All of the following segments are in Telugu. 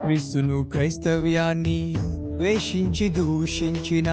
క్రీస్తును క్రైస్తవ్యాన్ని ద్వేషించి దూషించిన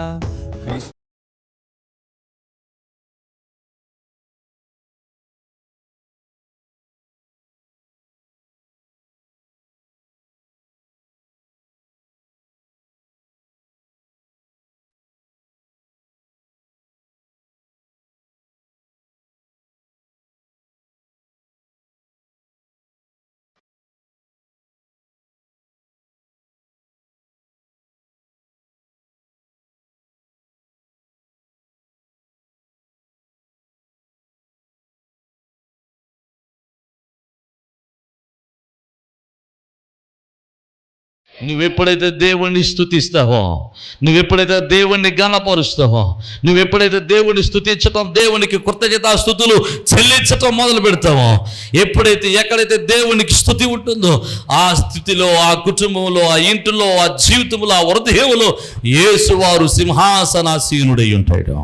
నువ్వెప్పుడైతే దేవుణ్ణి స్థుతిస్తావో నువ్వెప్పుడైతే దేవుణ్ణి గణపరుస్తావో నువ్వెప్పుడైతే దేవుణ్ణి స్థుతించటం దేవునికి కృతజ్ఞత స్థుతులు చెల్లించటం మొదలు పెడతావో ఎప్పుడైతే ఎక్కడైతే దేవునికి స్థుతి ఉంటుందో ఆ స్థితిలో ఆ కుటుంబంలో ఆ ఇంటిలో ఆ జీవితంలో ఆ హృదయంలో యేసువారు సింహాసనాసీనుడై ఉంటాడు.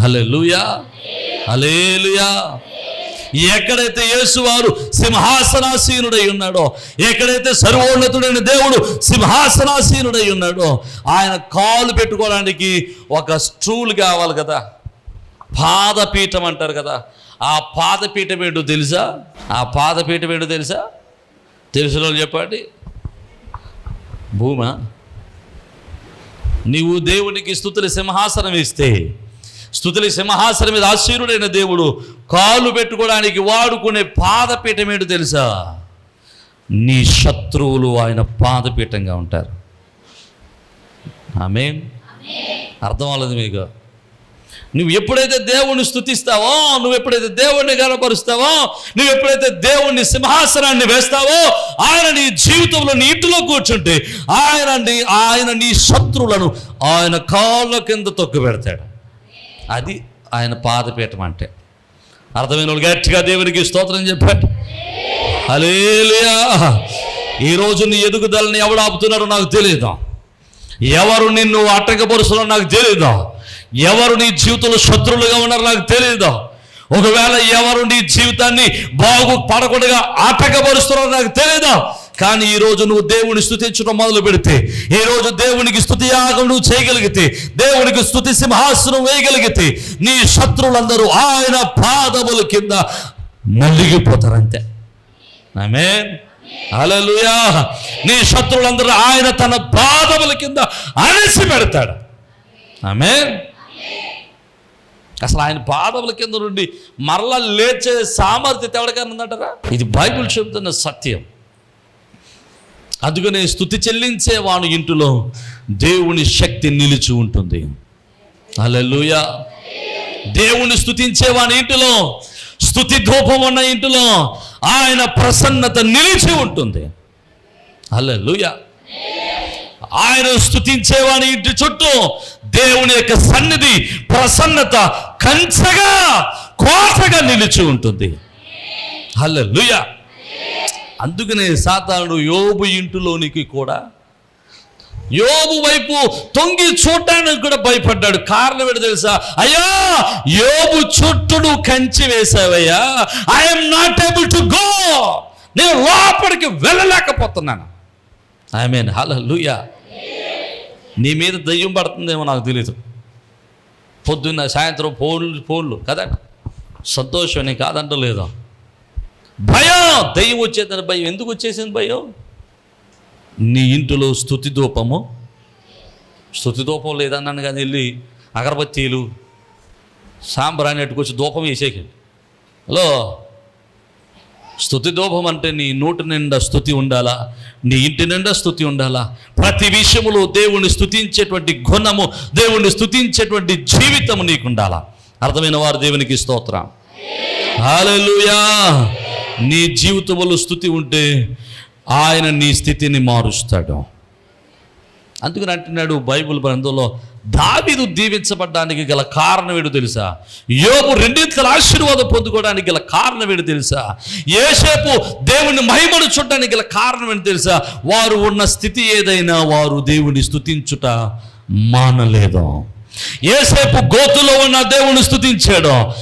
హలే హల్లెలూయా. ఎక్కడైతే యేసువారు సింహాసనాసీనుడై ఉన్నాడో ఎక్కడైతే సర్వోన్నతుడైన దేవుడు సింహాసనాసీనుడై ఉన్నాడో ఆయన కాలు పెట్టుకోవడానికి ఒక స్టూల్ కావాలి కదా. పాదపీఠం అంటారు కదా. ఆ పాదపీఠం ఏంటో తెలుసా? ఆ పాదపీఠం ఏంటో తెలుసా? తెలిసిన వాళ్ళు చెప్పండి. భూమా? నీవు దేవునికి స్థుతుల సింహాసనం ఇస్తే స్థుతుల సింహాసనం మీద ఆశీరుడైన దేవుడు కాలు పెట్టుకోవడానికి వాడుకునే పాదపీఠం ఏంటో తెలుసా? నీ శత్రువులు ఆయన పాదపీఠంగా ఉంటారు. ఆమె అర్థం అవ్వలేదు మీకు? నువ్వు ఎప్పుడైతే దేవుణ్ణి స్థుతిస్తావో నువ్వు ఎప్పుడైతే దేవుణ్ణి గనపరుస్తావో నువ్వు ఎప్పుడైతే దేవుణ్ణి సింహాసనాన్ని వేస్తావో ఆయన నీ జీవితంలో నీ ఇంటిలో కూర్చుంటే ఆయన నీ ఆయన నీ శత్రువులను ఆయన కాళ్ళ కింద తొక్కు పెడతాడు అది ఆయన పాదపీఠం అంటే. అర్థమైన వాళ్ళు? గట్టిగా దేవునికి స్తోత్రం చెప్పాడు అలేలియా ఈరోజు నీ ఎదుగుదలని ఎవడు ఆపుతున్నారో నాకు తెలియదు ఎవరు నిన్ను అట్టకపరుస్తున్నారో నాకు తెలియదు ఎవరు నీ జీవితంలో శత్రువులుగా ఉన్నారో నాకు తెలియదు ఒకవేళ ఎవరు నీ జీవితాన్ని బాగు పడకుండా ఆటంకపరుస్తున్నారో నాకు తెలియదు కానీ ఈ రోజు నువ్వు దేవుని స్థుతించడం మొదలు పెడితే ఈ రోజు దేవునికి స్థుతి యాగం నువ్వు చేయగలిగితే దేవునికి స్థుతి సింహాసనం వేయగలిగితే నీ శత్రువులందరూ ఆయన పాదముల కింద నలిగిపోతారంతే. ఆమె అలలుయా నీ శత్రువులందరూ ఆయన తన పాదముల కింద అనేసి పెడతాడు. ఆమె అసలు ఆయన పాదముల కింద నుండి మరలా లేచే సామర్థ్యత ఎవరికైనా ఉందంటారా? ఇది బైబిల్ చెబుతున్న సత్యం. అందుకనే స్థుతి చెల్లించేవాని ఇంటిలో దేవుని శక్తి నిలిచి ఉంటుంది. అలెలుయ దేవుని స్థుతించే వాని ఇంటిలో స్థుతి ధూపం ఉన్న ఇంటిలో ఆయన ప్రసన్నత నిలిచి ఉంటుంది. అలెలుయ ఆయన స్థుతించేవాని ఇంటి చుట్టూ దేవుని యొక్క సన్నిధి ప్రసన్నత కంచగా కోసగా నిలిచి ఉంటుంది. హల్లెలూయా. అందుకనే సాతానుడు యోబు ఇంటిలోనికి కూడా యోబు వైపు తొంగి చూడడానికి కూడా భయపడ్డాడు. కారణం ఏంటో తెలుసా? అయ్యా యోబు చుట్టూ కంచి వేసావయ్యా I'm not able to go నేను లోపలికి వెళ్ళలేకపోతున్నాను. ఐ మీన్ హలో లూయా నీ మీద దయ్యం పడుతుందేమో నాకు తెలియదు పొద్దున్న సాయంత్రం ఫోన్లు ఫోన్లు కదా? సంతోషం నేను కాదంటలేదు? భయం దయ్యం వచ్చేదని భయం. ఎందుకు వచ్చేసింది భయం? నీ ఇంటిలో స్థుతి ధూపము స్థుతి ధూపం లేదన్నాను కానీ వెళ్ళి అగరబత్తీలు సాంబ్రాన్ని ఎట్టుకొచ్చి ధూపం వేసేకండి హలో? స్థుతి ధూపం అంటే నీ నోటి నిండా స్థుతి ఉండాలా? నీ ఇంటి నిండా స్థుతి ఉండాలా? ప్రతి విషయములో దేవుణ్ణి స్థుతించేటువంటి గుణము దేవుణ్ణి స్థుతించేటువంటి జీవితము నీకు ఉండాలా అర్థమైన వారు దేవునికి స్తోత్రం. హల్లెలూయా నీ జీవితంలో స్థుతి ఉంటే ఆయన నీ స్థితిని మారుస్తాడు. అందుకని అంటున్నాడు బైబిల్ గ్రంథంలో దావిదు దీవించబడ్డానికి గల కారణం తెలుసా? యోగు రెండింతల ఆశీర్వాదం పొందుకోవడానికి గల కారణం ఏడు తెలుసా? ఏసేపు దేవుని మహిమను చూడడానికి గల కారణం ఏంటో తెలుసా? వారు ఉన్న స్థితి ఏదైనా వారు దేవుని స్థుతించుట మానలేదు? ఏసేపు గోతులో ఉన్న దేవుని స్థుతించాడు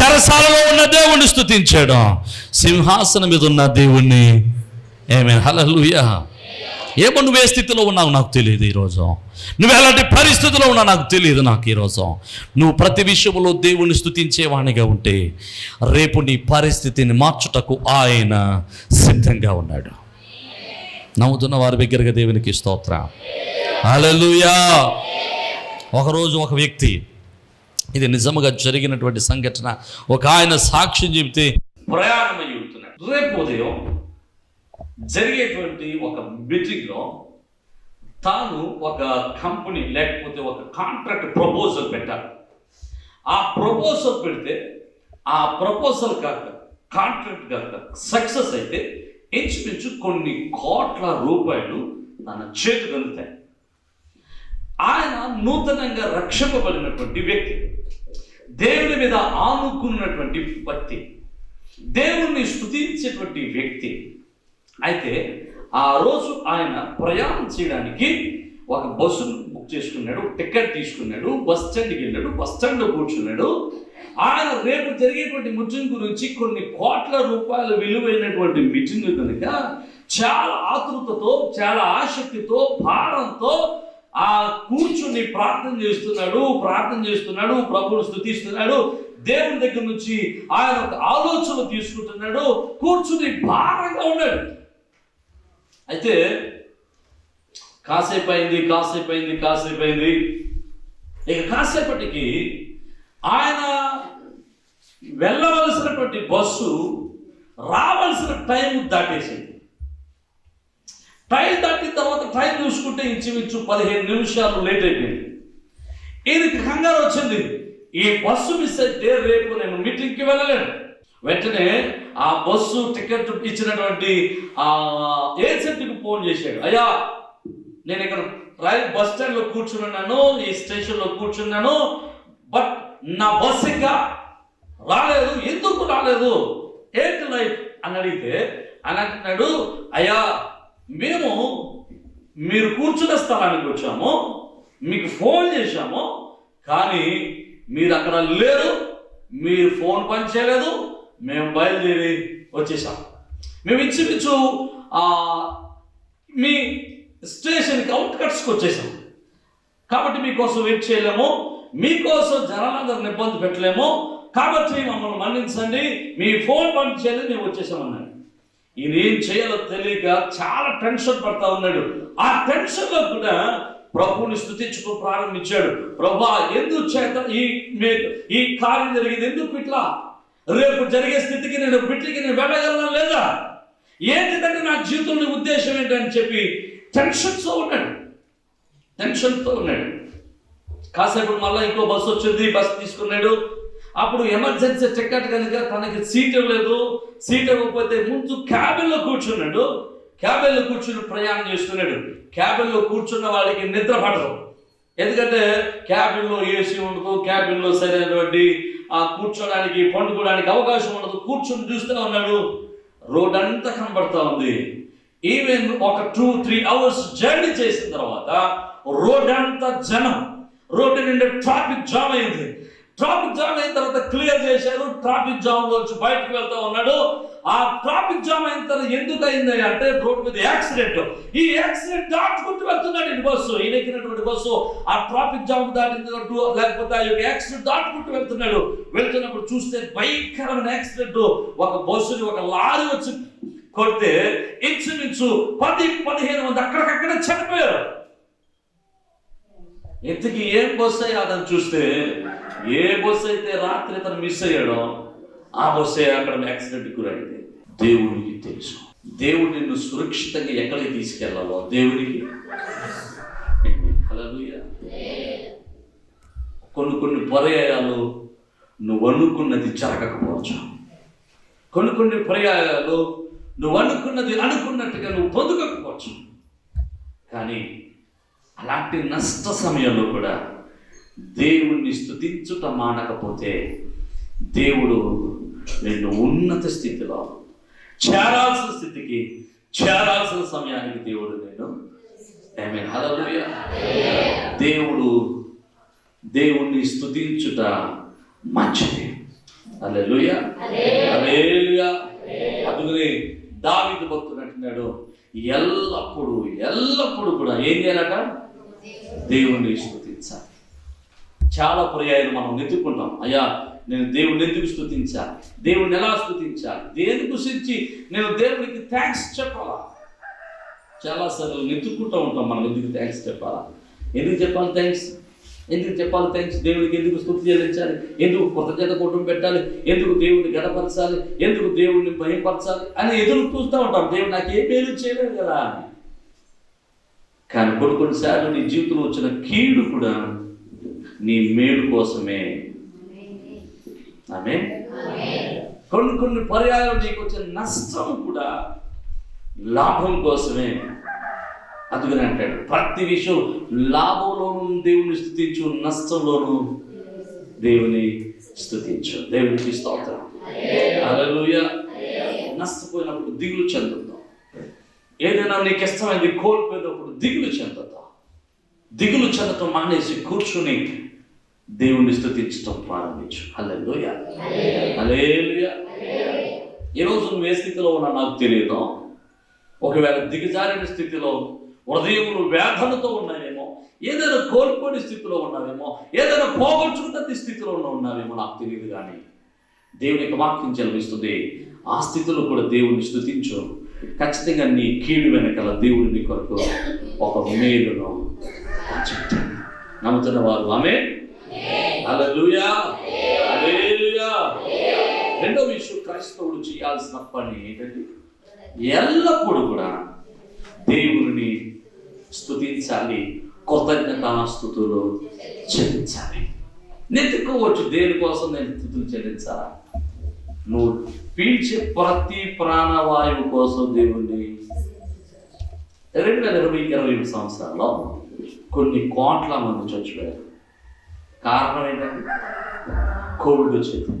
చెరసాలలో ఉన్న దేవుణ్ణి స్థుతించాడు సింహాసనం మీద ఉన్న దేవుణ్ణి. ఏమే హల్లెలూయా ఏమో నువ్వు ఏ స్థితిలో ఉన్నావు నాకు తెలియదు ఈరోజు. నువ్వు ఎలాంటి పరిస్థితిలో ఉన్నావు నాకు తెలియదు నాకు ఈరోజు. నువ్వు ప్రతి విషయంలో దేవుని స్థుతించేవాణిగా ఉంటే రేపు నీ పరిస్థితిని మార్చుటకు ఆయన సిద్ధంగా ఉన్నాడు. నమ్ముతున్న వారి దగ్గరగా దేవునికి స్తోత్ర. అలలుయా ఒకరోజు ఒక వ్యక్తి ఇది నిజముగా జరిగినటువంటి సంఘటన. ఒక ఆయన సాక్ష్యం చెబితే ప్రయాణమై చెబుతున్నాడు రేపు ఉదయం జరిగేటువంటి ఒక మీటింగ్లో తాను ఒక కంపెనీ లేకపోతే ఒక కాంట్రాక్ట్ ప్రపోజల్ పెట్టాలి. ఆ ప్రపోజల్ పెడితే ఆ ప్రపోజల్ కాక కాంట్రాక్ట్ కాక సక్సెస్ అయితే ఇంచుమించు కొన్ని కోట్ల రూపాయలు తన చేతికి అందుతాయి. ఆయన నూతనంగా రక్షింపబడినటువంటి వ్యక్తి. దేవుని మీద ఆనుకున్నటువంటి వ్యక్తి దేవుణ్ణి స్థుతించేటువంటి వ్యక్తి. అయితే ఆ రోజు ఆయన ప్రయాణం చేయడానికి ఒక బస్సును బుక్ చేసుకున్నాడు టికెట్ తీసుకున్నాడు బస్ స్టాండ్కి వెళ్ళాడు బస్ స్టాండ్లో కూర్చున్నాడు. ఆయన రేపు జరిగేటువంటి మీటింగ్ గురించి కొన్ని కోట్ల రూపాయల విలువైనటువంటి మీటింగ్ కనుక చాలా ఆతృతతో చాలా ఆసక్తితో భారంతో ఆ కూర్చుని ప్రార్థన చేస్తున్నాడు ప్రార్థన చేస్తున్నాడు ప్రభువును స్థుతిస్తున్నాడు దేవుని దగ్గర నుంచి ఆయన ఒక ఆలోచన తీసుకుంటున్నాడు కూర్చుని భారంగా ఉన్నాడు. అయితే కాసేపు అయింది కాసేపు అయింది కాసేపు అయింది. ఇక కాసేపటికి ఆయన వెళ్ళవలసినటువంటి బస్సు రావాల్సిన టైం దాటేసింది. టైం దాటిన తర్వాత టైం చూసుకుంటే ఇంచుమించు పదిహేను నిమిషాలు లేట్ అయిపోయింది. ఈయనకి కంగారు వచ్చింది. ఈ బస్సు మిస్ అయితే రేపు నేను మీటింగ్కి వెళ్ళలేను. వెంటనే ఆ బస్సు టికెట్ ఇచ్చినటువంటి ఆ ఏజెంట్కి ఫోన్ చేశాడు. అయ్యా నేను ఇక్కడ రైల్ బస్ స్టాండ్లో కూర్చున్నాను ఈ స్టేషన్లో కూర్చున్నాను బట్ నా బస్ ఇంకా రాలేదు. ఎందుకు రాలేదు? ఏంటి లైట్ అని అడిగితే అని అంటున్నాడు అయ్యా మేము మీరు కూర్చున్న స్థలానికి వచ్చాము మీకు ఫోన్ చేశాము కానీ మీరు అక్కడ లేరు మీరు ఫోన్ పని చేయలేదు మేము బయలుదేరి వచ్చేసాం. మేము ఇంచుమించు మీ స్టేషన్కి అవుట్ కట్స్కి వచ్చేసాం. కాబట్టి మీకోసం వెయిట్ చేయలేము మీకోసం జనాలందరిని ఇబ్బంది పెట్టలేము కాబట్టి మమ్మల్ని మన్నించండి మీ ఫోన్ పని చేయలేదు మేము వచ్చేసామన్నాడు ఈయన ఏం చేయాలో తెలియక చాలా టెన్షన్ పడతా ఉన్నాడు. ఆ టెన్షన్లో కూడా ప్రభువుని స్థుతించుకో ప్రారంభించాడు. ప్రభా ఎందుకు చేత ఈ ఈ కార్యం జరిగింది? ఎందుకు ఇట్లా? రేపు జరిగే స్థితికి నేను బిడ్డకి నేను వెళ్ళగలను లేదా? ఏంటిదంటే నా జీవితంలో ఉద్దేశం ఏంటని చెప్పి టెన్షన్తో ఉన్నాడు. టెన్షన్తో ఉన్నాడు. కాసేపు మళ్ళీ ఇంకో బస్సు వచ్చింది బస్సు తీసుకున్నాడు. అప్పుడు ఎమర్జెన్సీ టికెట్ కనుక తనకి సీట్ ఇవ్వలేదు. సీట్ ఇవ్వకపోతే ముందు క్యాబిన్లో కూర్చున్నాడు. క్యాబిన్లో కూర్చుని ప్రయాణం చేస్తున్నాడు. క్యాబిన్లో కూర్చున్న వాళ్ళకి నిద్ర పడదు ఎందుకంటే క్యాబిన్లో ఏసీ ఉండదు క్యాబిన్లో సరైనటువంటి ఆ కూర్చోడానికి పండుకోవడానికి అవకాశం ఉండదు. కూర్చుని చూస్తూ ఉన్నాడు. రోడ్ అంతా కనబడతా ఉంది. ఈవెన్ ఒక టూ త్రీ అవర్స్ జర్నీ చేసిన తర్వాత రోడ్ అంతా జనం రోడ్డు నిండా ట్రాఫిక్ జామ్ అయింది. ట్రాఫిక్ జామ్ అయిన తర్వాత క్లియర్ చేశారు. ట్రాఫిక్ జామ్ నుంచి బయటకు వెళ్తా ఉన్నాడు. ఆ ట్రాఫిక్ జామ్ అయిన తర్వాత ఎందుకు అయింది అంటే రోడ్ మీద యాక్సిడెంట్ ఈ యాక్సిడెంట్ దాటుకుంటూ వెళ్తున్నాడు ఈ బస్సు ఈయన ఎక్కినటువంటి బస్సు ఆ ట్రాఫిక్ జామ్ దాటినట్టు లేకపోతే ఆ యొక్క యాక్సిడెంట్ దాటుకుంటూ వెళ్తున్నాడు. వెళ్తున్నప్పుడు చూస్తే భయంకరమైన యాక్సిడెంట్ ఒక బస్సుని ఒక లారీ వచ్చి కొడితే ఇంచుమించు పది పదిహేను మంది అక్కడికక్కడ చనిపోయారు. ఇంతకీ ఏం బస్సు అయ్యాదని చూస్తే ఏ బస్సు అయితే రాత్రి అతను మిస్ అయ్యాడో ఆ బస్సే అక్కడ యాక్సిడెంట్ గురైంది. దేవునికి తెలుసు. దేవుడు నిన్ను సురక్షితంగా ఎక్కడికి తీసుకెళ్ళాలో? దేవునికి? కొన్ని కొన్ని పర్యాయాలు నువ్వు అనుకున్నది జరగకపోవచ్చు. కొన్ని కొన్ని పర్యాయాలు నువ్వు అనుకున్నది అనుకున్నట్టుగా నువ్వు పొందుకోకపోవచ్చు. కానీ అలాంటి నష్ట సమయంలో కూడా దేవుణ్ణి స్థుతించుట మానకపోతే దేవుడు నిన్ను ఉన్నత స్థితిలో చేరాల్సిన స్థితికి చేరాల్సిన సమయానికి దేవుడు నేను ఆమె హల్లెలూయా. దేవుడు దేవుణ్ణి స్థుతించుట మంచిది. హల్లెలూయా. హల్లెలూయా. అందుకని దావిదు భక్తుడు అంటున్నాడు ఎల్లప్పుడూ ఎల్లప్పుడూ కూడా ఏం చేయాలట? దేవుణ్ణి స్థుతించాలి చాలా పర్యాయాలు మనం నెత్తుకుంటాం అయ్యా నేను దేవుణ్ణి ఎందుకు స్థుతించాలి దేవుణ్ణి ఎలా స్థుతించాలి దేని గురించి నేను దేవునికి థ్యాంక్స్ చెప్పాలా? చాలా సార్లు ఉంటాం మనం ఎందుకు థ్యాంక్స్ చెప్పాలా? ఎందుకు చెప్పాలి థ్యాంక్స్ ఎందుకు చెప్పాలి థ్యాంక్స్ దేవునికి ఎందుకు స్థుతి చెల్లించాలి? ఎందుకు కృతజ్ఞత కుటుంబం పెట్టాలి? ఎందుకు దేవుడిని గడపరచాలి ఎందుకు దేవుడిని భయపరచాలి? అని ఎదురు చూస్తూ ఉంటాం. దేవుడు నాకు ఏ పేరు చేయలేదు కదా. అని కానీ కొన్ని కొన్నిసార్లు నీ జీవితంలో వచ్చిన కీడు కూడా నీ మేలు కోసమే. ఆమె కొన్ని కొన్ని పర్యాయాలు నీకు వచ్చిన నష్టం కూడా లాభం కోసమే. అందుకని అంటాడు ప్రతి విషయం లాభంలోనూ దేవుని స్థుతించు నష్టంలోనూ దేవుని స్థుతించు. దేవునికి స్తోత్రం. హల్లెలూయా. నష్టపోయినప్పుడు దిగులు చెందుతాం. ఏదైనా నీకు ఇష్టమైనది కోల్పోయినప్పుడు దిగులు చెందుతాం. దిగులు చెందటం మానేసి కూర్చుని దేవుని స్థుతించటం ప్రారంభించు. హల్లెలూయా. హల్లెలూయా. ఈరోజు నువ్వు ఏ స్థితిలో ఉన్నా నాకు తెలియదు. ఒకవేళ దిగజారిన స్థితిలో హృదయములు వేదనతో ఉన్నావేమో ఏదైనా కోల్పోయిన స్థితిలో ఉన్నావేమో ఏదైనా పోగొట్టుకున్న స్థితిలో ఉన్న ఉన్నావేమో నాకు తెలియదు కానీ దేవునికి వాక్యం జన్మిస్తుంది ఆ స్థితిలో కూడా దేవుని స్థుతించు. ఖచ్చితంగా నీ కీడు వెనకాల దేవుని నీ కొరకు ఒక మేలును. నమ్ముతున్న వారు ఆమె హల్లెలూయా. రెండో విషయం క్రైస్తవుడు చేయాల్సిన పని ఏంటంటే ఎల్లప్పుడూ కూడా దేవుని స్తుతించాలి కృతజ్ఞతాస్తుతులు చెల్లించాలి. నెత్తుకోవచ్చు దేనికోసం నేను స్థుతులు చెల్లించాలా? నువ్వు పీల్చే ప్రతి ప్రాణవాయువు కోసం దేవుణ్ణి రెండు వేల ఇరవై ఇరవై ఏడు సంవత్సరాల్లో కొన్ని కోట్ల మంది చచ్చిపోయారు. కారణం ఏంటంటే కోవిడ్ వచ్చింది.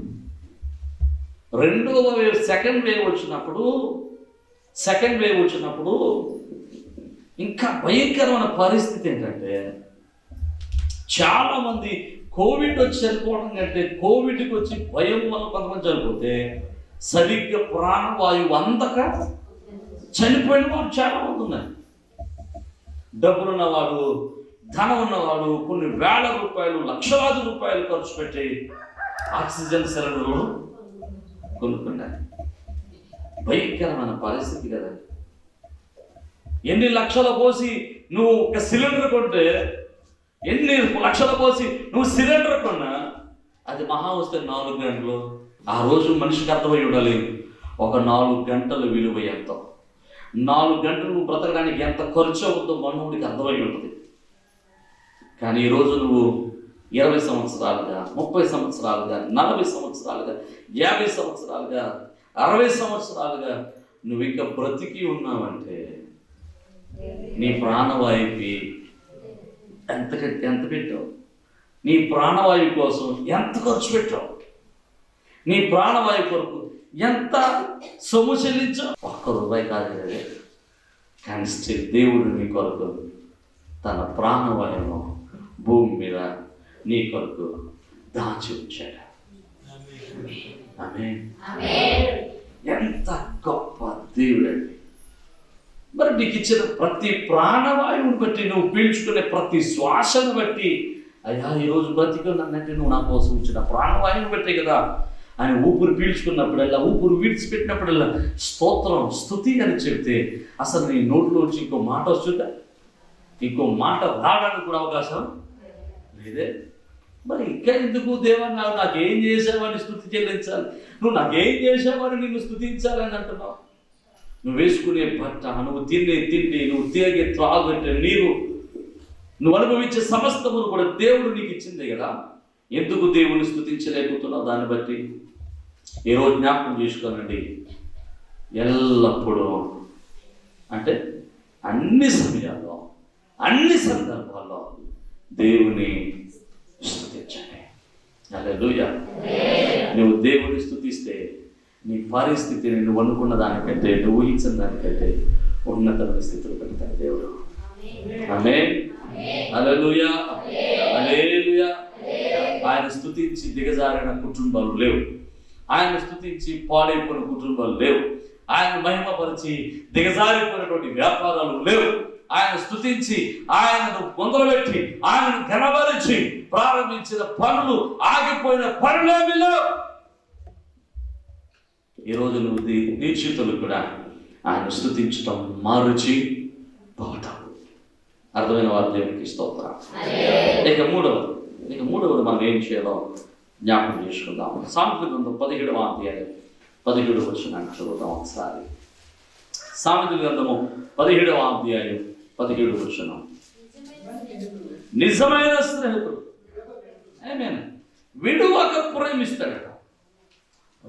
రెండవ వేవ్ సెకండ్ వేవ్ వచ్చినప్పుడు సెకండ్ వేవ్ వచ్చినప్పుడు ఇంకా భయంకరమైన పరిస్థితి ఏంటంటే చాలామంది కోవిడ్ వచ్చి చనిపోవడం కంటే కోవిడ్కి వచ్చి భయం వల్ల కొంతమంది చనిపోతే సరిగ్గా ప్రాణవాయువు అందక చనిపోయిన వాడు చాలా మంది ఉన్నారు. డబ్బులు ఉన్నవాడు ధనం ఉన్నవాడు కొన్ని వేల రూపాయలు లక్షలాది రూపాయలు ఖర్చు పెట్టి ఆక్సిజన్ సిలిండర్లు కొనుక్కున్నారు. భయంకరమైన పరిస్థితి కదా. ఎన్ని లక్షల పోసి నువ్వు ఒక సిలిండర్ కొంటే ఎన్ని లక్షలు పోసి నువ్వు సిలిండర్ కొన్నా అది మహా వస్తే నాలుగు గంటలు. ఆ రోజు మనిషికి అర్థమై ఉండాలి ఒక నాలుగు గంటల విలువ ఎంత? నాలుగు గంటలు నువ్వు బ్రతకడానికి ఎంత ఖర్చు అవుతుందో మనవుడికి అర్థమై ఉంటుంది. కానీ ఈరోజు నువ్వు ఇరవై సంవత్సరాలుగా ముప్పై సంవత్సరాలుగా నలభై సంవత్సరాలుగా యాభై సంవత్సరాలుగా అరవై సంవత్సరాలుగా నువ్వు ఇంకా బ్రతికి ఉన్నావంటే నీ ప్రాణవాయుపి ఎంత కట్టి ఎంత పెట్టావు. నీ ప్రాణవాయువు కోసం ఎంత ఖర్చు పెట్టావు? నీ ప్రాణవాయువు కొరకు ఎంత సొమ్ము చెల్లించావు? ఒక్క రూపాయి కాదు కదా కానీ స్టిల్ దేవుడు నీ కొరకు తన ప్రాణవాయువును భూమి మీద నీ కొరకు దాచి ఉంచాడు. ఆమె ఎంత గొప్ప దేవుడండి మరి నీకు ఇచ్చిన ప్రతి ప్రాణవాయువుని బట్టి నువ్వు పీల్చుకునే ప్రతి శ్వాసను బట్టి అయ్యా ఈరోజు బ్రతికున్నానంటే నువ్వు నా కోసం ఇచ్చిన ప్రాణవాయువుని బట్టే కదా. ఆయన ఊపిరి పీల్చుకున్నప్పుడల్లా ఊపిరి విడిచిపెట్టినప్పుడల్లా స్తోత్రం స్థుతి అని చెప్తే అసలు నీ నోట్లోంచి ఇంకో మాట వస్తుందా? ఇంకో మాట రావడానికి కూడా అవకాశం లేదే? మరి ఇంకా ఎందుకు దేవా నాకు నాకేం చేసావని స్థుతి చెల్లించాలి? నువ్వు నాకేం చేసావని నిన్ను స్థుతించాలని అంటున్నావు? నువ్వు వేసుకునే బట్ట నువ్వు తినే తిండి నువ్వు తిరిగే త్రాగట్టే నీరు. నువ్వు అనుభవించే సమస్తమును కూడా దేవుడు నీకు ఇచ్చిందే కదా? ఎందుకు దేవుని స్థుతించలేకపోతున్నావు దాన్ని బట్టి? ఈరోజు జ్ఞాపకం చేసుకోనండి. ఎల్లప్పుడూ అంటే అన్ని సమయాల్లో అన్ని సందర్భాల్లో దేవుని స్థుతించండి. హల్లెలూయా. నువ్వు దేవుని స్థుతిస్తే నీ పరిస్థితిని నువ్వు అనుకున్న దానికంటే నువ్వు ఊహించిన దానికంటే ఉన్నతమైన స్థితిలో పెడతాడు దేవుడు. ఆమె ఆయన స్థుతించి దిగజారిన కుటుంబాలు లేవు. ఆయన స్థుతించి పాడైపోయిన కుటుంబాలు లేవు. ఆయన మహిమపరిచి దిగజారిపోయినటువంటి వ్యాపారాలు లేవు. ఆయన స్తుతించి ఆయనను పొందలబెట్టి ఆయనను ఘనపరిచి ప్రారంభించిన పనులు ఆగిపోయిన పనులేమి లేవు. ఈరోజు నువ్వు చేతులు కూడా ఆయన స్థుతించటం మారుచి పోవటం అర్థమైన వారు దేవునికి స్తోత్రం. ఇక మూడవది ఇక మూడవది మనం ఏం చేయాలో జ్ఞాపకం చేసుకుందాం. సామెత గ్రంథం పదిహేడవ అధ్యాయం పదిహేడు వచ్చిన చదువుతాం ఒకసారి. సామెత గ్రంథము పదిహేడవ అధ్యాయం పదిహేడు వచ్చిన నిజమైన స్నేహితుడు. విడువక ప్రేమిస్తాడట.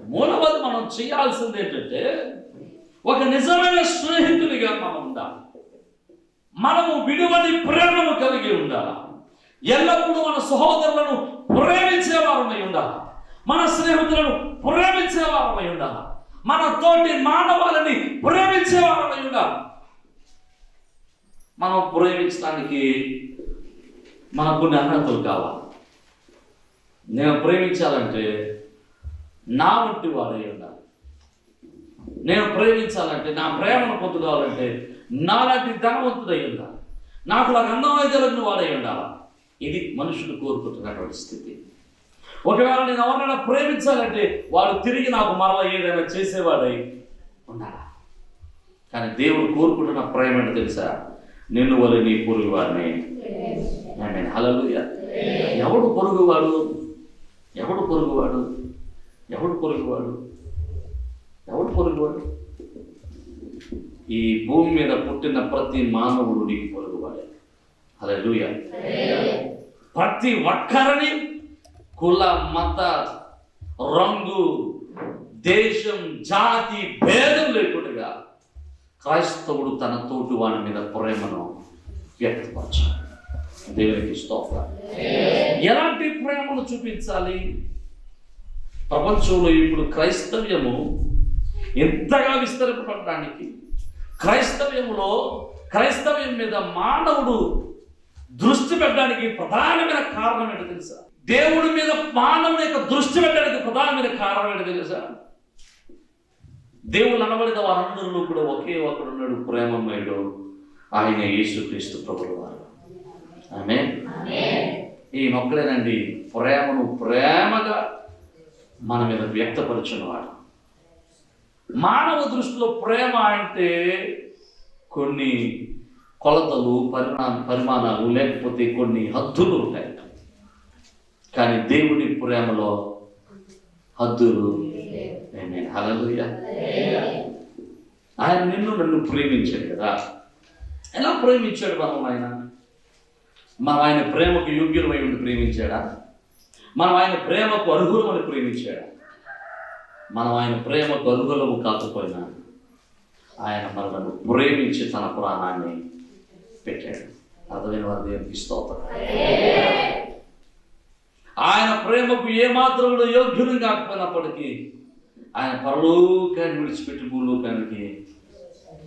మూడవది మనం చేయాల్సింది ఏంటంటే ఒక నిజమైన స్నేహితుడిగా మనం ఉండాలి. మనము విడువని ప్రేమను కలిగి ఉండాలి. ఎల్లప్పుడూ మన సహోదరులను ప్రేమించేవారమై ఉండాలి. మన స్నేహితులను ప్రేమించేవారమై ఉండాలి. మన తోటి మానవాలని ప్రేమించేవారమై ఉండాలి. మనం ప్రేమించడానికి మనకు కొన్ని అర్హతలు కావాలి. నేను ప్రేమించాలంటే నా వంటి వాడై ఉండాలి. నేను ప్రేమించాలంటే నా ప్రేమను పొందుకోవాలంటే నాలాంటి ధనవంతుడై ఉండాలి. నాకు నాకు అందమైతే వాడై ఉండాలి. ఇది మనుషులు కోరుకుంటున్నటువంటి స్థితి. ఒకవేళ నేను ఎవరైనా ప్రేమించాలంటే వాడు తిరిగి నాకు మరలా ఏదైనా చేసేవాడై ఉండాలి? కానీ దేవుడు కోరుకుంటున్న ప్రేమ ఏంటో తెలుసా? నిన్ను వల్ల నీ పొరుగు వాడిని హలలుయ ఎవడు పొరుగువాడు? ఎవడు పొరుగువాడు? ఎవడు పొరుగువాడు? ఎవడు పొరుగువాడు? ఈ భూమి మీద పుట్టిన ప్రతి మానవుడు నీకు పొరుగువాడే. హల్లెలూయ. ప్రతి ఒక్కరిని కుల మత రంగు దేశం జాతి భేదం లేకుండా క్రైస్తవుడు తన తోటి వాని మీద ప్రేమను వ్యక్తపరచాలి. దేవునికి స్తోత్ర. ఎలాంటి ప్రేమను చూపించాలి? ప్రపంచంలో ఇప్పుడు క్రైస్తవ్యము ఎంతగా విస్తరింపబడడానికి క్రైస్తవ్యములో క్రైస్తవ్యం మీద మానవుడు దృష్టి పెట్టడానికి ప్రధానమైన కారణం ఏంటో తెలుసా? దేవుడి మీద మానవుని యొక్క దృష్టి పెట్టడానికి ప్రధానమైన కారణం ఏంటో తెలుసా? దేవుడు అనబడిన వారందరిలో కూడా ఒకే ఒకడున్నాడు ప్రేమమయుడు. ఆయన యేసుక్రీస్తు ప్రభుల వారు. ఆమె ఈ మొక్కలేనండి ప్రేమను ప్రేమగా మన మీద వ్యక్తపరుచున్నవాడు మానవ దృష్టిలో ప్రేమ అంటే కొన్ని కొలతలు పరిమాణ పరిమాణాలు లేకపోతే కొన్ని హద్దులు ఉంటాయి. కానీ దేవుని ప్రేమలో హద్దులు నేను హలలుయ ఆయన నిన్ను నన్ను ప్రేమించాడు కదా. ఎలా ప్రేమించాడు మనం ఆయన? మనం ఆయన ప్రేమకు యోగ్యులమై ఉండి ప్రేమించాడా? మనం ఆయన ప్రేమకు అర్హులమని ప్రేమించాడు. మనం ఆయన ప్రేమకు అర్హులము కాకపోయినా ఆయన మనలను ప్రేమించి తన ప్రాణాన్ని పెట్టాడు. అర్థమైన వారి దేవునికి స్తోత్రం. ఆయన ప్రేమకు ఏమాత్రం యోగ్యులు కాకపోయినప్పటికీ ఆయన పరలోకాన్ని విడిచిపెట్టి భూలోకానికి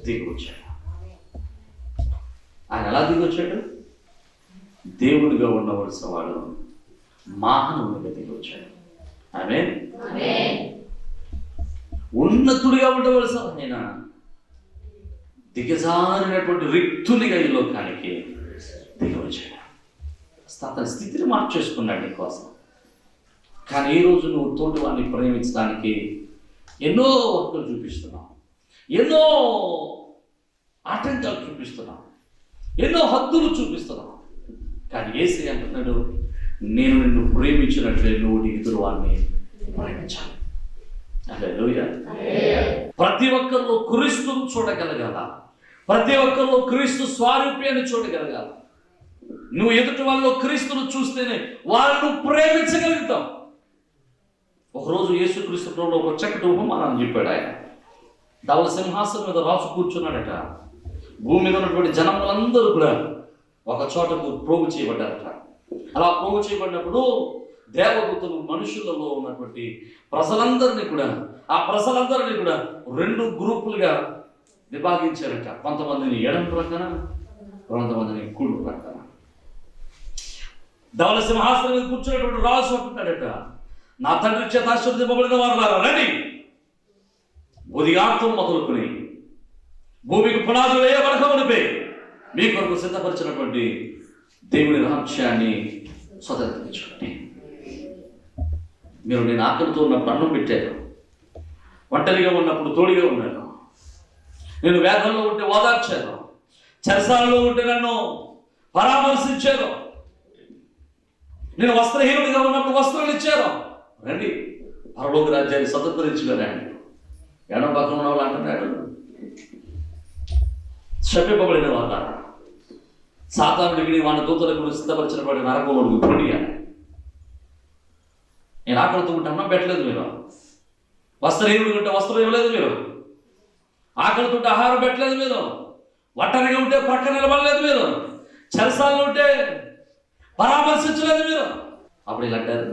దిగొచ్చాడు ఆయన ఎలా దిగొచ్చాడు? దేవుడిగా ఉండవలసిన వాడు మానవునిగా వచ్చాడు ఆమె ఉన్నతుడిగా ఉండవలసిన ఆయన. దిగజారినటువంటి రిక్తునిగా ఈ లోకానికి దిగి వచ్చాడు అతని స్థితిని మార్చేసుకున్నాడు నీకోసం కానీ ఈ రోజు నువ్వు తోటి వాడిని ప్రేమించడానికి ఎన్నో వర్కులు చూపిస్తున్నావు. ఎన్నో ఆటంకాలు చూపిస్తున్నావు. ఎన్నో హద్దులు చూపిస్తున్నావు. కానీ ఏసీ అంటున్నాడు నేను నిన్ను ప్రేమించినట్లే నువ్వు నీ ఎదురు వాడిని ప్రేమించాలి. అదే ప్రతి ఒక్కరిలో క్రీస్తును చూడగలగాల. ప్రతి ఒక్కరిలో క్రీస్తు స్వారూప్యాన్ని చూడగలగాల. నువ్వు ఎదుటి వాళ్ళలో క్రీస్తును చూస్తేనే వాళ్ళను ప్రేమించగలుగుతాం. ఒకరోజు యేసుక్రీస్తు ప్రభువు ఒక చక్కటి ఉపమానాన్ని చెప్పాడు ఆయన. ధవల సింహాసనం మీద రాసు కూర్చున్నాడట. భూమి మీద ఉన్నటువంటి జనములందరూ కూడా ఒక చోటకు ప్రోగు చేయబడ్డారట. అలా పోగు చేయబడినప్పుడు దేవదూతలు మనుషులలో ఉన్నటువంటి ప్రజలందరినీ కూడా ఆ ప్రజలందరినీ కూడా రెండు గ్రూపులుగా విభాగించారట. కొంతమందిని ఎడం ప్రక్కన కొంతమందిని కుళ్ళు ప్రక్కన. ధవల సింహాసనం మీద కూర్చున్నటువంటి రాజు అంటున్నాడట నా తండ్రి చేత ఆశీర్వదింపబడిన వారు రండి. ఉదయాత్వం మొదలుకుని భూమికి పునాదులు వేయబడక మీ కొరకు సిద్ధపరిచినటువంటి దేవుని రహస్యాన్ని స్వతంత్రించుకోండి మీరు నేను ఆకలితో ఉన్నప్పుడు అన్నం పెట్టాను. ఒంటరిగా ఉన్నప్పుడు తోడిగా ఉన్నాను. నేను వేదంలో ఉంటే ఓదార్చాను. చరసాలలో ఉంటే నన్ను పరామర్శించారు. నేను వస్త్రహీనుడిగా ఉన్నప్పుడు వస్త్రాలు ఇచ్చారు. రండి. పరలోక రాజ్యాన్ని స్వతంత్రించుకోరండి ఎడమ పక్కన ఉన్న వాళ్ళు అంటున్నాడు. శపింపబడిన వాళ్ళ సాతానుడికి వాళ్ళ దూతలకు సిద్ధపరిచినటువంటి నరకోడు పొడి నేను ఆకలితో ఉంటే అన్నం పెట్టలేదు మీరు. వస్త్రహీనుడు ఉంటే వస్త్రం ఇవ్వలేదు మీరు. ఆకలితో ఉంటే ఆహారం పెట్టలేదు మీరు. ఒంటరిగా ఉంటే పక్క నిలబడలేదు మీరు. చెరసాల్లో ఉంటే పరామర్శించలేదు మీరు. అప్పుడు ఇలా అంటారు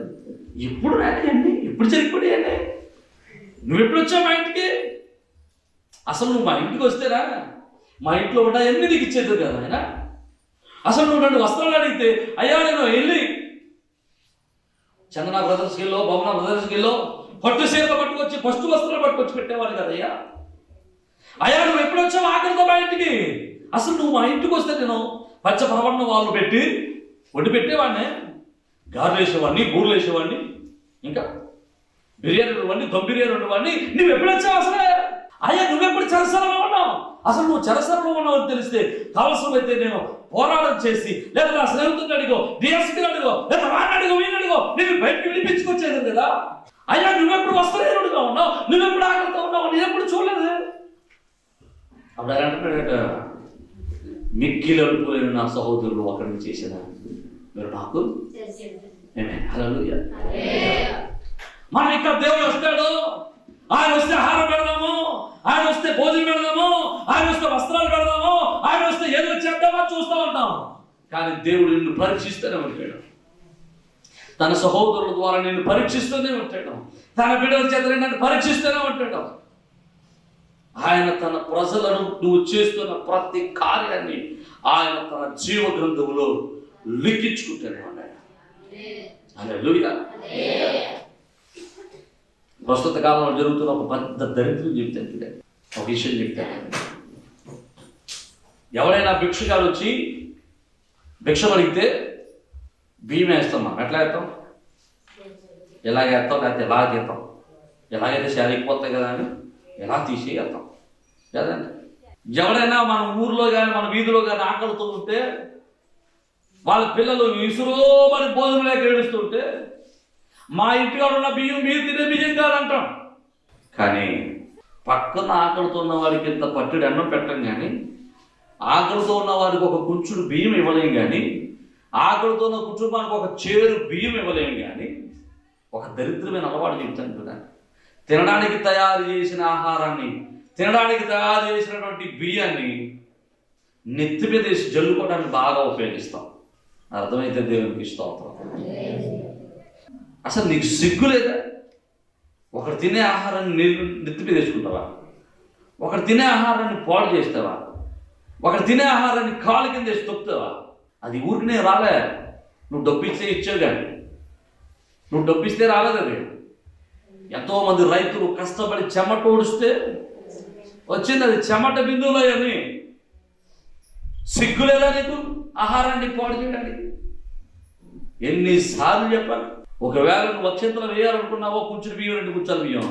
ఎప్పుడు రానియండి ఎప్పుడు జరిగిపోయాయండి నువ్వు ఎప్పుడు వచ్చావు మా ఇంటికి? అసలు నువ్వు మా ఇంటికి వస్తేరా మా ఇంట్లో ఉంటా ఎన్ని నీకు ఇచ్చేది కదా ఆయన అసలు నువ్వు రెండు వస్త్రాలు అడిగితే అయ్యా నేను వెళ్ళి చందన బ్రదర్స్కి వెళ్ళో భవన బ్రదర్స్కి వెళ్ళో పట్టు సీరలు పట్టుకొచ్చి ఫస్ట్ వస్త్రాలు పట్టుకొచ్చి పెట్టేవాడు కదయ్యా అయ్యా? నువ్వు ఎప్పుడు వచ్చావు ఆకలితో మా ఇంటికి? అసలు నువ్వు మా ఇంటికి వస్తే నేను పచ్చ పరవన్న వాళ్ళు పెట్టి వడ్డు పెట్టేవాడిని. గారెలు వేసేవాడిని బూర్లు వేసేవాడిని ఇంకా బిర్యానీ వండి దమ్ బిర్యానీ వండేవాడిని. నువ్వు ఎప్పుడు వచ్చావు అసలే? అయ్యా నువ్వెప్పుడు చెరసలలో ఉన్నావు? అసలు నువ్వు చెరసలలో ఉన్నావు అని తెలిస్తే కావలసినైతే నేను పోరాటం చేసి లేదా నా స్నేహితుడిని అడిగో డిఎస్పీ అడిగో లేదా వాడిని అడిగో వీడిని అడిగో నేను బయటకు వినిపించుకొచ్చేది కదా? అయ్యా నువ్వెప్పుడు వస్త్రహీనుడిగా ఉన్నావు? నువ్వెప్పుడు ఆకలితో ఉన్నావు? నేను ఎప్పుడు చూడలేదు. అప్పుడు ఆయన అంటున్నాడట మిక్కిలు అనుకోలేని నా సహోదరులు ఒకరిని చేసిన మీరు నాకు మనం ఇక్కడ దేవుడు వస్తాడు. ఆయన వస్తే ఆహారం పెడదాము ఆయన వస్తే భోజనం పెడదాము ఆయన వస్తే వస్త్రాలు పెడదాము ఆయన వస్తే ఏదో చేద్దామా చూస్తూ ఉంటాం. కానీ దేవుడు నిన్ను పరీక్షిస్తూనే ఉంటాడు. తన సహోదరుల ద్వారా నిన్ను పరీక్షిస్తూనే ఉంటాడు. తన బిడ్డల చేత నన్ను పరీక్షిస్తూనే ఉంటాడు. ఆయన తన ప్రజలను నువ్వు చేస్తున్న ప్రతి కార్యాన్ని ఆయన తన జీవ గ్రంథంలో లిఖించుకుంటూనే ఉన్నాడు. హల్లెలూయా ప్రస్తుత కాలంలో జరుగుతున్న ఒక పెద్ద దరిద్రం చెప్తాను చూడండి. ఒక విషయం చెప్తాను ఎవరైనా భిక్షుకాలు వచ్చి భిక్ష అడిగితే బియ్యం వేస్తాం మనం. ఎట్లా వేస్తాం? ఎలాగ వేస్తాం? లేకపోతే ఎలా తీస్తాం? ఎలాగైతే శారీపోతాయి కదా అని ఎలా తీసి వేస్తాం? కదండి ఎవరైనా మన ఊర్లో కానీ మన వీధిలో కానీ ఆకలితో ఉంటే వాళ్ళ పిల్లలు విసురోమని భోజనం లేక ఏడుస్తుంటే మా ఇంటికాడ ఉన్న బియ్యం మీరు తినే బియ్యం కాదంటాం. కానీ పక్కన ఆకలితో ఉన్న వారికి ఇంత పట్టుడు అన్నం పెట్టం కానీ ఆకలితో ఉన్న వారికి ఒక కుంచుడు బియ్యం ఇవ్వలేం కానీ ఆకలితో ఉన్న కుటుంబానికి ఒక చేరు బియ్యం ఇవ్వలేం కానీ ఒక దరిద్రమైన అలవాటు చెప్తాను కదా. తినడానికి తయారు చేసిన ఆహారాన్ని తినడానికి తయారు చేసినటువంటి బియ్యాన్ని నెత్తి మీద వేసి జల్లుకోవడానికి బాగా ఉపయోగిస్తాం. అర్థమైతే దేవునికి స్తోత్రం. అసలు నీకు సిగ్గు లేదా? ఒకరు తినే ఆహారాన్ని నీళ్ళు నెత్తి తెచ్చుకుంటావా ఒకరు తినే ఆహారాన్ని పాడు చేస్తావా? ఒకరు తినే ఆహారాన్ని కాలు కింద వేసి తొక్కుతావా? అది ఊరికనే రాలే. నువ్వు డబ్బిస్తే ఇచ్చావు కానీ. నువ్వు డబ్బిస్తే రాలేదు అది. ఎంతోమంది రైతులు కష్టపడి చెమట ఊడిస్తే వచ్చింది అది చెమట బిందువులో అని. సిగ్గులేదా నీకు ఆహారాన్ని పాడు చేయడానికి? ఎన్నిసార్లు చెప్పాలి? ఒకవేళ నువ్వు అక్షంతలు వేయాలనుకున్నావో కూర్చుని బియ్యం రెండు కుంచాల బియ్యం.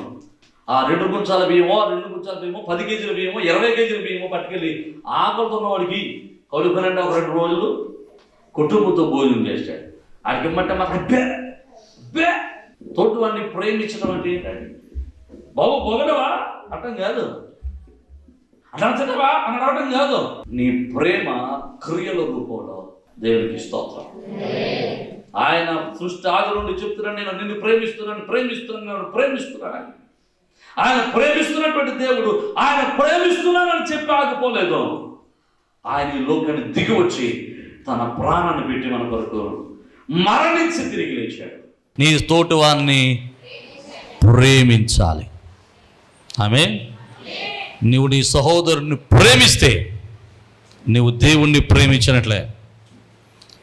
ఆ రెండు గుంచాల బియ్యమో రెండు గుంచాల బియ్యమో పది కేజీల బియ్యమో ఇరవై కేజీల బియ్యమో పట్టుకెళ్ళి ఆకలితో ఉన్నవాడికి కడుపునంటే ఒక రెండు రోజులు కుటుంబంతో భోజనం చేశాడు ఆడికి ఇమ్మంటే మాకు బే బే. తోటి వాడిని ప్రేమించడం అంటే ఏంటండి? బాబు పొగడవా? అర్థం కాదు. అడవచ్చవా అని అడగటం కాదు. నీ ప్రేమ క్రియల రూపంలో దేవునికి స్తోత్రం. ఆయన సృష్టి ఆది నుండి చెప్తున్నాను నేను నిన్ను ప్రేమిస్తున్నాను ప్రేమిస్తున్నాను ప్రేమిస్తున్నాను. ఆయన ప్రేమిస్తున్నటువంటి దేవుడు ఆయన ప్రేమిస్తున్నానని చెప్పి ఆగిపోలేదు. ఆయన ఈ లోకాన్ని దిగి వచ్చి తన ప్రాణాన్ని పెట్టి మన కొరకు మరణించి తిరిగి లేచాడు. నీ తోటి వారిని ప్రేమించాలి ఆమె నువ్వు నీ సహోదరుని ప్రేమిస్తే నువ్వు దేవుణ్ణి ప్రేమించినట్లే.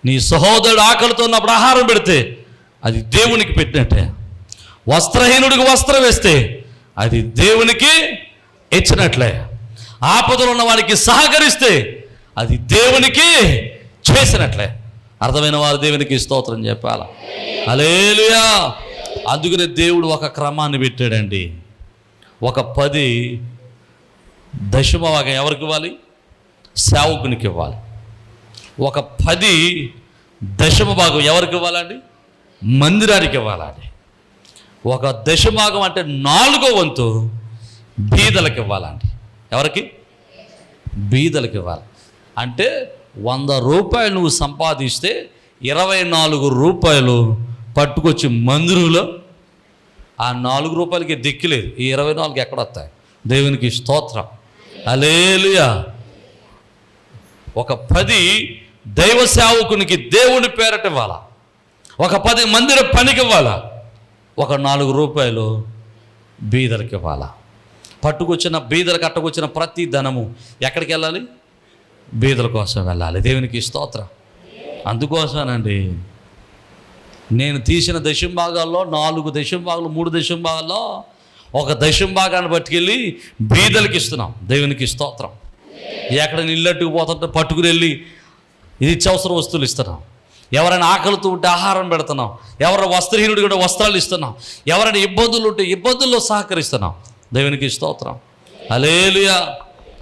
నీ సహోదరుడు ఆకలితో ఉన్నప్పుడు ఆహారం పెడితే అది దేవునికి పెట్టినట్టే. వస్త్రహీనుడికి వస్త్రం వేస్తే అది దేవునికి ఇచ్చినట్లే. ఆపదలు ఉన్న వారికి సహకరిస్తే అది దేవునికి చేసినట్లే. అర్థమైన వారు దేవునికి స్తోత్రం చెప్పాల? అలేలుయా అందుకనే దేవుడు ఒక క్రమాన్ని పెట్టాడండి. ఒక పది దశమ భాగం ఎవరికి ఇవ్వాలి? సేవకునికి ఇవ్వాలి. ఒక పది దశమ భాగం ఎవరికి ఇవ్వాలండి? మందిరానికి ఇవ్వాలండి. ఒక దశభాగం అంటే నాలుగో వంతు బీదలకు ఇవ్వాలండి. ఎవరికి? బీదలకు ఇవ్వాలి. అంటే వంద రూపాయలు నువ్వు సంపాదిస్తే ఇరవై నాలుగు రూపాయలు పట్టుకొచ్చి మందిరంలో ఆ నాలుగు రూపాయలకి దిక్కులేదు ఈ ఇరవై నాలుగు ఎక్కడ వస్తాయి దేవునికి స్తోత్రం. అలేలుయా ఒక పది దైవ సేవకునికి దేవుని పేరట ఇవ్వాలా? ఒక పది మందిర పనికి ఇవ్వాలా ఒక నాలుగు రూపాయలు బీదలకు ఇవ్వాలా? పట్టుకొచ్చిన బీదలు కట్టకొచ్చిన ప్రతి ధనము ఎక్కడికి వెళ్ళాలి? బీదల కోసం వెళ్ళాలి. దేవునికి స్తోత్రం. అందుకోసమేనండి నేను తీసిన దశం భాగాల్లో నాలుగు దశంభాగాలు మూడు దశంభాగాల్లో ఒక దశం భాగాన్ని పట్టుకెళ్ళి బీదలకి ఇస్తున్నాం. దేవునికి స్తోత్రం. ఎక్కడ ఇల్లట్టుకు పోతుంటే పట్టుకుని వెళ్ళి ఇది నిత్యావసర వస్తువులు ఇస్తున్నాం. ఎవరైనా ఆకలితో ఉంటే ఆహారం పెడుతున్నాం. ఎవరైనా వస్త్రహీనుడు కూడా వస్త్రాలు ఇస్తున్నాం. ఎవరైనా ఇబ్బందులు ఉంటే ఇబ్బందుల్లో సహకరిస్తున్నాం. దేవునికి స్తోత్రం. అలేలుయా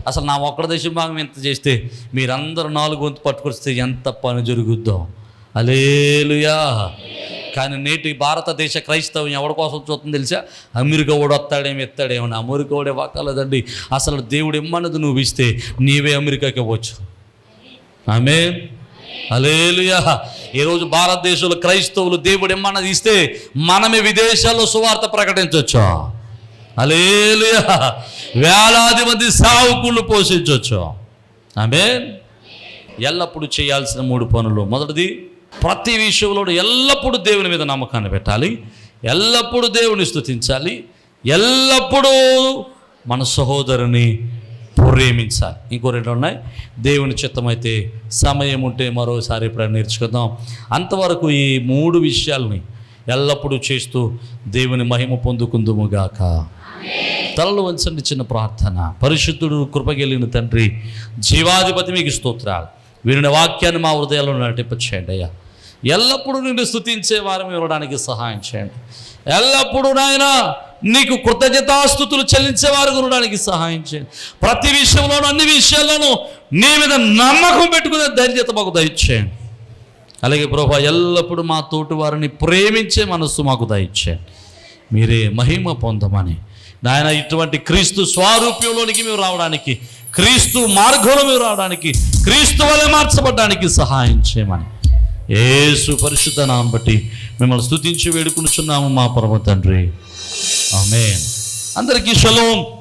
అసలు నా ఒక్కడ దేశం భాగం ఎంత చేస్తే మీరందరూ నాలుగు వంతు పట్టుకొస్తే ఎంత పని జరుగుద్దో. అలేలుయా కానీ నేటి భారతదేశ క్రైస్తవం ఎవరి కోసం చూస్తుంది తెలుసా? అమెరికా వాడు వస్తాడేమి ఎత్తాడేమో అమెరికా వాడే వాకాలేదండి అసలు దేవుడు ఇమ్మన్నది నువ్వు ఇస్తే నీవే అమెరికాకి ఇవ్వచ్చు ఆమె అలేలుయా ఈరోజు భారతదేశంలో క్రైస్తవులు దేవుడు ఏమన్నది ఇస్తే మనమే విదేశాల్లో సువార్త ప్రకటించవచ్చు అలేలుయా వేలాది మంది సావుకుళ్ళు పోషించవచ్చు ఆమె ఎల్లప్పుడూ చేయాల్సిన మూడు పనులు. మొదటిది ప్రతి విషయంలో ఎల్లప్పుడూ దేవుని మీద నమ్మకాన్ని పెట్టాలి. ఎల్లప్పుడూ దేవుని స్థుతించాలి. ఎల్లప్పుడూ మన సహోదరుని ప్రేమించాలి. ఇంకో రెండు ఉన్నాయి. దేవుని చిత్తమైతే సమయం ఉంటే మరోసారి ఎప్పుడైనా నేర్చుకుందాం. అంతవరకు ఈ మూడు విషయాల్ని ఎల్లప్పుడూ చేస్తూ దేవుని మహిమ పొందుకుందుముగాక తలలు వంచండి చిన్న ప్రార్థన. పరిశుద్ధుడు కృపగెలిగిన తండ్రి జీవాధిపతి మీకు స్తోత్రాలు. వీరిన వాక్యాన్ని మా హృదయాల్లో నటింపచేయండి అయ్యా. ఎల్లప్పుడూ నిన్ను స్థుతించే వారం ఇవ్వడానికి సహాయం చేయండి. ఎల్లప్పుడూ నాయన నీకు కృతజ్ఞతాస్థుతులు చెల్లించే వారు ఉండడానికి సహాయం చేయండి. ప్రతి విషయంలోనూ అన్ని విషయాల్లోనూ నీ మీద నమ్మకం పెట్టుకునే ధైర్యత మాకు దయచేయండి. అలాగే ప్రభా ఎల్లప్పుడూ మా తోటి వారిని ప్రేమించే మనస్సు మాకు దయచేయండి. మీరే మహిమ పొందమని. నాయన ఇటువంటి క్రీస్తు స్వారూప్యంలోనికి మేము రావడానికి క్రీస్తు మార్గంలో మేము రావడానికి క్రీస్తు వలె మార్చబడడానికి సహాయం చేయమని. ఏసు పరిశుద్ధ నాం బట్టి మిమ్మల్ని స్థుతించి వేడుకునిచున్నాము మా పరమ తండ్రి. ఆమేన్. అందరికీ షలోం.